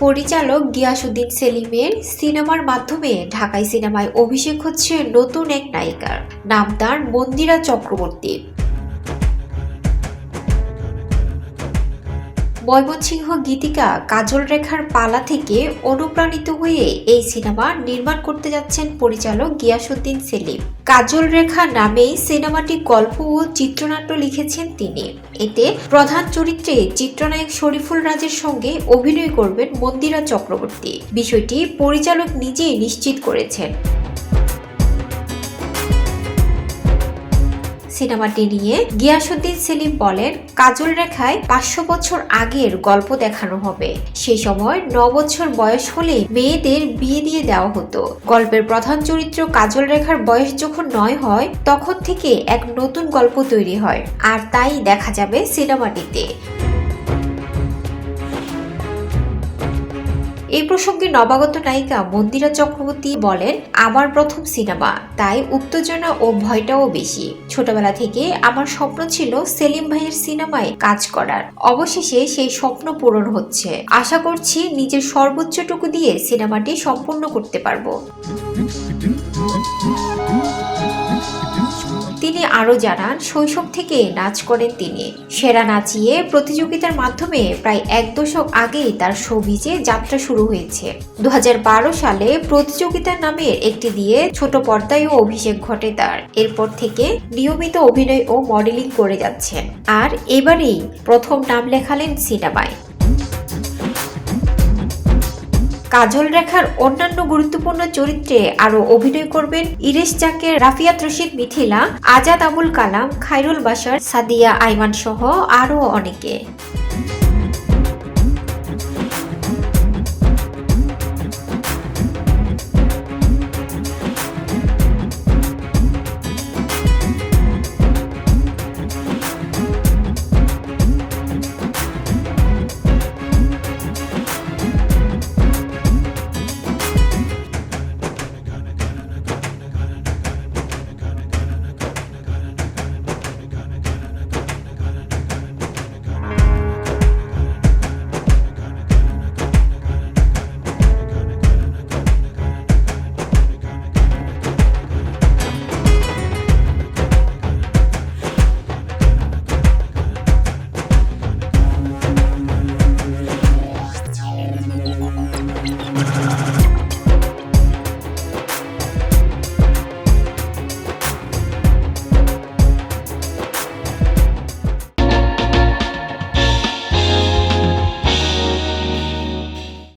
পরিচালক গিয়াসুদ্দিন সেলিমের সিনেমার মাধ্যমে ঢাকাই সিনেমায় অভিষেক হচ্ছে নতুন এক নায়িকার। নাম তার মন্দিরা চক্রবর্তী ময়মনসিংহ গীতিকা কাজল রেখার পালা থেকে অনুপ্রাণিত হয়ে এই সিনেমা নির্মাণ করতে যাচ্ছেন পরিচালক গিয়াসুদ্দিন সেলিম। কাজল রেখা নামেই সিনেমাটি গল্প ও চিত্রনাট্য লিখেছেন তিনি। এতে প্রধান চরিত্রে চিত্রনায়ক শরীফুল রাজের সঙ্গে অভিনয় করবেন মন্দিরা চক্রবর্তী। বিষয়টি পরিচালক নিজেই নিশ্চিত করেছেন। সিনেমাটি নিয়ে গিয়াসুদ্দিন সেলিম বলেন, কাজল রেখায় পাঁচশো বছর আগের গল্প দেখানো হবে। সেই সময় ন বছর বয়স হলে মেয়েদের বিয়ে দিয়ে দেওয়া হতো। গল্পের প্রধান চরিত্র কাজল রেখার বয়স যখন নয় হয়, তখন থেকে এক নতুন গল্প তৈরি হয়, আর তাই দেখা যাবে সিনেমাটিতে। এই প্রসঙ্গে নবাগত নায়িকা মন্দিরা চক্রবর্তী বলেন, আমার প্রথম সিনেমা, তাই উত্তেজনা ও ভয়টাও বেশি। ছোটবেলা থেকে আমার স্বপ্ন ছিল সেলিম ভাইয়ের সিনেমায় কাজ করার। অবশেষে সেই স্বপ্ন পূরণ হচ্ছে। আশা করছি নিজের সর্বোচ্চটুকু দিয়ে সিনেমাটি সম্পূর্ণ করতে পারব। তিনি আরও জানান, শৈশব থেকে নাচ করেন তিনি। সেরা নাচিয়ে প্রতিযোগিতার মাধ্যমে প্রায় এক দশক আগেই তার শোবিজে যাত্রা শুরু হয়েছে। দু হাজার বারো সালে প্রতিযোগিতার নামের একটি দিয়ে ছোট পর্দায়ও অভিষেক ঘটে তার। এরপর থেকে নিয়মিত অভিনয় ও মডেলিং করে যাচ্ছেন। আর এবারেই প্রথম নাম লেখালেন সিনেমায়। কাজল রেখার অন্যান্য গুরুত্বপূর্ণ চরিত্রে আরও অভিনয় করবেন ইরেশ জাকের রাফিয়াত রশিদ মিথিলা, আজাদ আবুল কালাম খাইরুল বাসার সাদিয়া আইমান সহ আরও অনেকে।